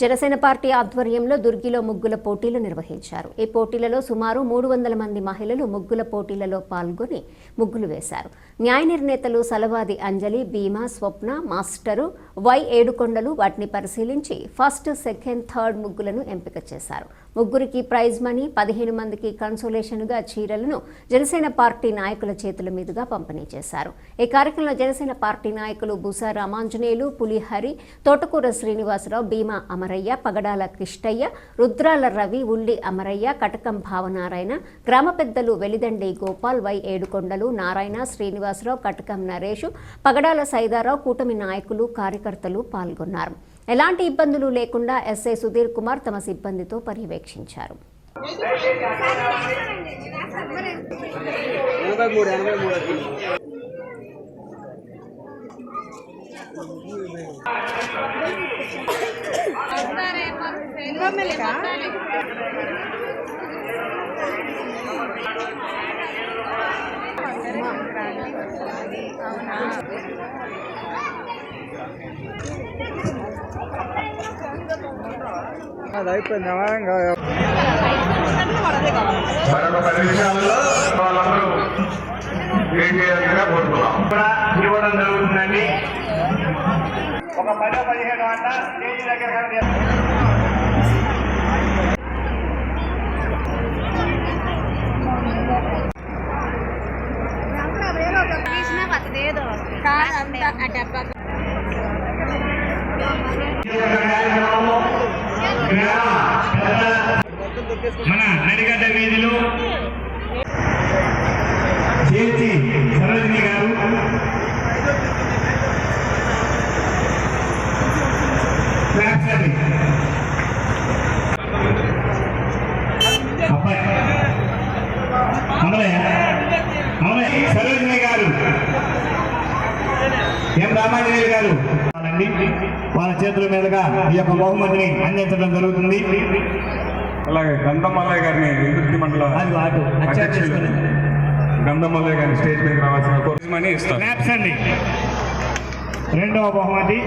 Janasena party ఆధ్వర్యంలో దుర్గిలో ముగ్గుల పోటీలు నిర్వహించారు. ఈ పోటీలలో సుమారు మూడు వందల మంది మహిళలు ముగ్గుల పోటీలలో పాల్గొని ముగ్గులు వేశారు. న్యాయ నిర్ణేతలు సలవాది అంజలి భీమా స్వప్న మాస్టరు వై ఏడుకొండలు వాటిని పరిశీలించి ఫస్ట్ సెకండ్ థర్డ్ ముగ్గులను ఎంపిక చేశారు. ముగ్గురికి ప్రైజ్ మనీ పదిహేను మందికి కన్సోలేషన్గా చీరలను జనసేన పార్టీ నాయకుల చేతుల మీదుగా పంపిణీ చేశారు. ఈ కార్యక్రమంలో జనసేన పార్టీ నాయకులు బుసా రామాంజనేయులు పులిహరి తోటకూర శ్రీనివాసరావు భీమా అమరయ్య పగడాల కిష్టయ్య రుద్రాల రవి ఉల్లి అమరయ్య కటకం భావనారాయణ గ్రామ పెద్దలు వెలిదండి గోపాల్ వై ఏడుకొండలు నారాయణ శ్రీనివాసరావు కటకం నరేష్ పగడాల సైదారావు కూటమి నాయకులు కార్యకర్తలు పాల్గొన్నారు. ఎలాంటి ఇబ్బందులు లేకుండా ఎస్ఐ సుధీర్ కుమార్ తమ సిబ్బందితో పర్యవేక్షించారు. అవునా మూడు ఎనభై మూడు వచ్చింది అది అయిపోయింది మరొక పది నిమిషాల్లో వాళ్ళందరూ వెయిట్ చేయాల్సిందిగా కోరుతున్నాం కూడా ఇవ్వడం జరుగుతుందండి ఒక పదో పదిహేను గంట స్టేజ్ దగ్గర మన నడిగడ్డ వీధిలో చేర్చి సరోజిని గారు. సరోజిని గారు. ఎం రామాంజనేయులు గారు. అండి వాళ్ళ చేతుల మీదుగా ఈ యొక్క బహుమతిని అందించడం జరుగుతుంది. అలాగే గంధమల్లయ్య గారిని విద్యుత్ మండల గంధమల్లయ్య గారిని స్టేజ్ మీద రావాల్సిన క్లాప్స్ అండి. రెండవ బహుమతి.